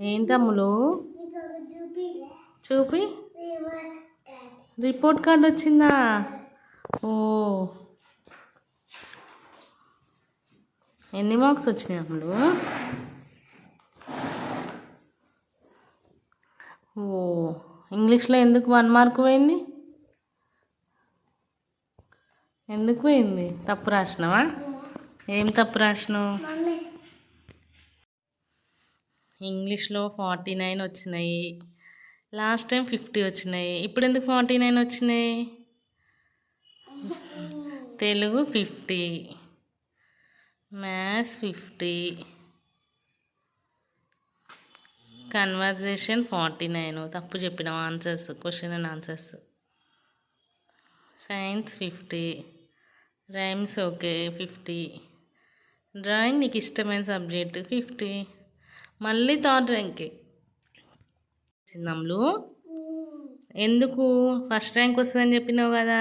ఏంటమ్ములు చూపి. Report card వచ్చిందా? ఓ. ఎన్ని మార్క్స్ వచ్చినాయి అమ్ములు? ఓ. ఇంగ్లీష్లో ఎందుకు వన్ మార్క్ పోయింది? ఎందుకు పోయింది? తప్పు రాసినావా? ఏం తప్పు రాసినావు? ఇంగ్లీష్లో ఫార్టీ నైన్ వచ్చినాయి. లాస్ట్ టైం ఫిఫ్టీ వచ్చినాయి. ఇప్పుడు ఎందుకు ఫార్టీ నైన్ వచ్చినాయి? Telugu fifty. Maths fifty. Conversation forty nine. తప్పు చెప్పిన answers question and answers. Science fifty. Rhymes okay fifty. Drawing నీకు ఇష్టమైన సబ్జెక్ట్ ఫిఫ్టీ. మళ్ళీ థర్డ్ ర్యాంక్కి చిన్నమ్లు ఎందుకు? ఫస్ట్ ర్యాంక్ వస్తుందని చెప్పినావు కదా.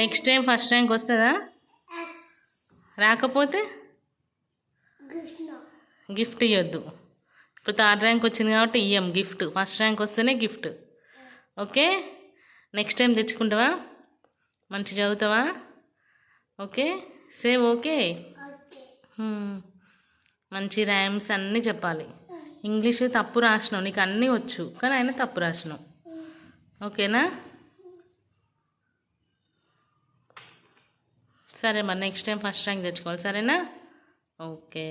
నెక్స్ట్ టైం ఫస్ట్ ర్యాంక్ వస్తుందా? రాకపోతే? గిఫ్ట్ ఇవ్వద్దు ఇప్పుడు థర్డ్ ర్యాంక్ వచ్చింది కాబట్టి ఇయ్యం గిఫ్ట్ ఫస్ట్ ర్యాంక్ వస్తేనే గిఫ్ట్ ఓకే నెక్స్ట్ టైం తెచ్చుకుంటావా? మంచి చదువుతావా? Okay save okay. మంచి ర్యామ్స్ అన్నీ చెప్పాలి. ఇంగ్లీష్ తప్పు రాసినావు నీకు అన్నీ వచ్చు కానీ ఆయన తప్పు రాసినావు. ఓకేనా? సరే మరి నెక్స్ట్ టైం ఫస్ట్ ర్యాంక్ తెచ్చుకోవాలి సరేనా? ఓకే.